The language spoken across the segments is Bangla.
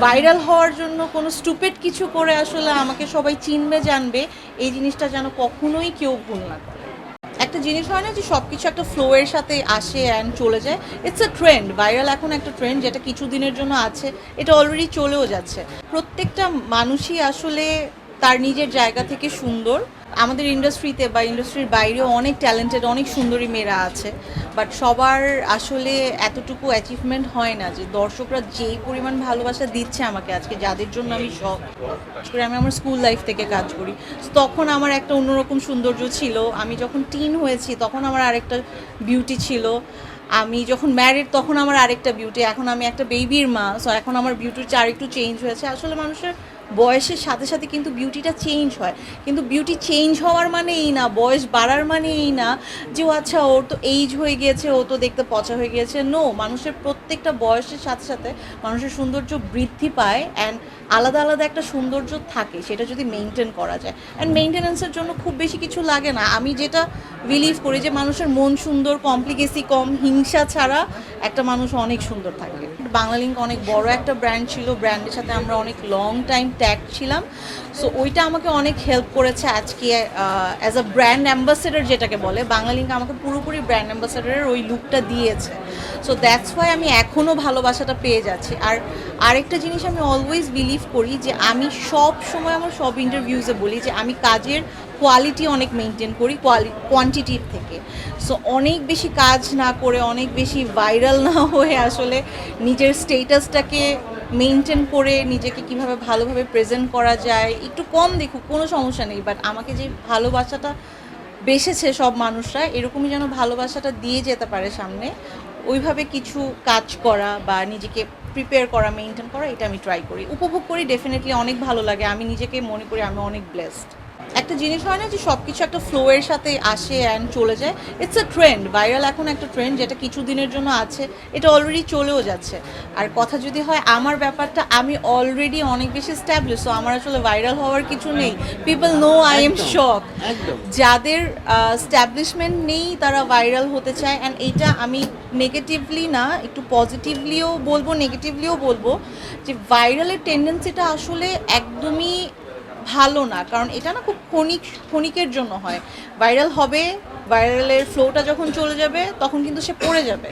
ভাইরাল হওয়ার জন্য কোনো স্টুপেড কিছু করে আসলে আমাকে সবাই চিনবে, জানবে। এই জিনিসটা যেন কখনোই কেউ ভুল না করে। একটা জিনিস হয় না যে সব কিছু একটা ফ্লোয়ের সাথে আসে অ্যান্ড চলে যায়। ইটস আ ট্রেন্ড ভাইরাল এখন একটা ট্রেন্ড যেটা কিছু দিনের জন্য আছে। এটা অলরেডি চলেও যাচ্ছে। প্রত্যেকটা মানুষই আসলে তার নিজের জায়গা থেকে সুন্দর। আমাদের ইন্ডাস্ট্রিতে বা ইন্ডাস্ট্রির বাইরেও অনেক ট্যালেন্টেড অনেক সুন্দরী মেয়েরা আছে। বাট সবার আসলে এতটুকু অ্যাচিভমেন্ট হয় না যে দর্শকরা যেই পরিমাণ ভালোবাসা দিচ্ছে আমাকে আজকে, যাদের জন্য আমি শখ। করে আমি আমার স্কুল লাইফ থেকে কাজ করি। তখন আমার একটা অন্যরকম সৌন্দর্য ছিল। আমি যখন টিন হয়েছি, তখন আমার আরেকটা বিউটি ছিল। আমি যখন ম্যারিড তখন আমার আরেকটা বিউটি এখন আমি একটা বেবির মা। সো এখন আমার বিউটির আর একটু চেঞ্জ হয়েছে। আসলে মানুষের বয়সের সাথে সাথে কিন্তু বিউটিটা চেঞ্জ হয়। কিন্তু বিউটি চেঞ্জ হওয়ার মানে এই না, বয়স বাড়ার মানে এই না যে, ও আচ্ছা ওর তো এইজ হয়ে গিয়েছে, ও তো দেখতে পচা হয়ে গিয়েছে। নো মানুষের প্রত্যেকটা বয়সের সাথে সাথে মানুষের সৌন্দর্য বৃদ্ধি পায় অ্যান্ড আলাদা আলাদা একটা সৌন্দর্য থাকে, সেটা যদি মেনটেন করা যায়। অ্যান্ড মেনটেন্যান্সের জন্য খুব বেশি কিছু লাগে না। আমি যেটা বিলিভ করি যে, মানুষের মন সুন্দর কমপ্লিকেসি কম, হিংসা ছাড়া একটা মানুষ অনেক সুন্দর থাকে। বাংলালিঙ্ক অনেক বড় একটা ব্র্যান্ড ছিল ব্র্যান্ডের সাথে আমরা অনেক লং টাইম ট্যাগ ছিলাম। সো ওইটা আমাকে অনেক হেল্প করেছে আজকে অ্যাজ আ ব্র্যান্ড অ্যাম্বাসেডার যেটাকে বলে বাংলালিঙ্ক আমাকে পুরোপুরি ব্র্যান্ড অ্যাম্বাসেডারের ওই লুকটা দিয়েছে। সো দ্যাটস ওয়াই আমি এখনও ভালোবাসাটা পেয়ে যাচ্ছি। আর আরেকটা জিনিস আমি অলওয়েজ বিলিভ করি যে, আমি সব সময় আমার সব ইন্টারভিউজে বলি যে, আমি কাজের কোয়ালিটি অনেক মেনটেন করি কোয়ালি কোয়ান্টিটির থেকে। সো অনেক বেশি কাজ না করে, অনেক বেশি ভাইরাল না হয়ে আসলে নিজের স্টেটাসটাকে মেনটেন করে নিজেকে কীভাবে ভালোভাবে প্রেজেন্ট করা যায়, একটু কম দেখুক, কোনো সমস্যা নেই বাট আমাকে যে ভালোবাসাটা বেসেছে সব মানুষরা, এরকমই যেন ভালোবাসাটা দিয়ে যেতে পারে সামনে, ওইভাবে কিছু কাজ করা বা নিজেকে প্রিপেয়ার করা মেনটেন করা, এটা আমি ট্রাই করি। উপভোগ করি ডেফিনেটলি অনেক ভালো লাগে, আমি নিজেকে মনে করি, আমি অনেক ব্লেসড একটা জিনিস হয় না যে সব কিছু একটা ফ্লোয়ের সাথে আসে অ্যান্ড চলে যায়? ইটস আ ট্রেন্ড ভাইরাল এখন একটা ট্রেন্ড যেটা কিছু দিনের জন্য আছে এটা অলরেডি চলেও যাচ্ছে। আর কথা যদি হয় আমার ব্যাপারটা আমি অলরেডি অনেক বেশি স্ট্যাবলিশ সো আমার আসলে ভাইরাল হওয়ার কিছু নেই। People no I am shock যাদের স্ট্যাবলিশমেন্ট নেই তারা ভাইরাল হতে চায় অ্যান্ড এইটা আমি নেগেটিভলি না একটু পজিটিভলিও বলব নেগেটিভলিও বলব যে ভাইরালের টেন্ডেন্সিটা আসলে একদমই ভালো না, কারণ এটা না খুব ক্ষণিক, ক্ষণিকের জন্য হয়। ভাইরাল হবে, ভাইরালের ফ্লোটা যখন চলে যাবে, তখন কিন্তু সে পড়ে যাবে।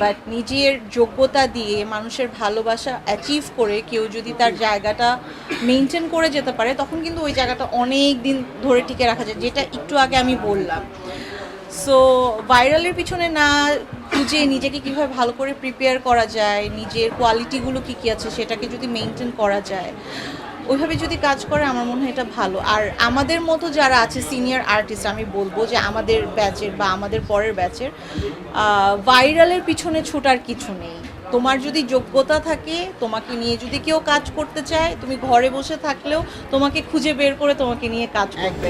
বাট নিজের যোগ্যতা দিয়ে, মানুষের ভালোবাসা অ্যাচিভ করে, কেউ যদি তার জায়গাটা মেনটেন করে যেতে পারে, তখন কিন্তু ওই জায়গাটা অনেক দিন ধরে টিকে রাখা যায়, যেটা একটু আগে আমি বললাম। সো ভাইরালের পিছনে না খুঁজে নিজেকে কীভাবে ভালো করে প্রিপেয়ার করা যায়, নিজের কোয়ালিটিগুলো কী কী আছে, সেটাকে যদি মেনটেন করা যায়। ওইভাবে যদি কাজ করে আমার মনে হয় এটা ভালো। আর আমাদের মতো যারা আছে সিনিয়র আর্টিস্ট আমি বলব যে আমাদের ব্যাচের বা আমাদের পরের ব্যাচের ভাইরালের পিছনে ছোটার কিছু নেই। তোমার যদি যোগ্যতা থাকে তোমাকে নিয়ে যদি কেউ কাজ করতে চায় তুমি ঘরে বসে থাকলেও তোমাকে খুঁজে বের করে তোমাকে নিয়ে কাজ করবে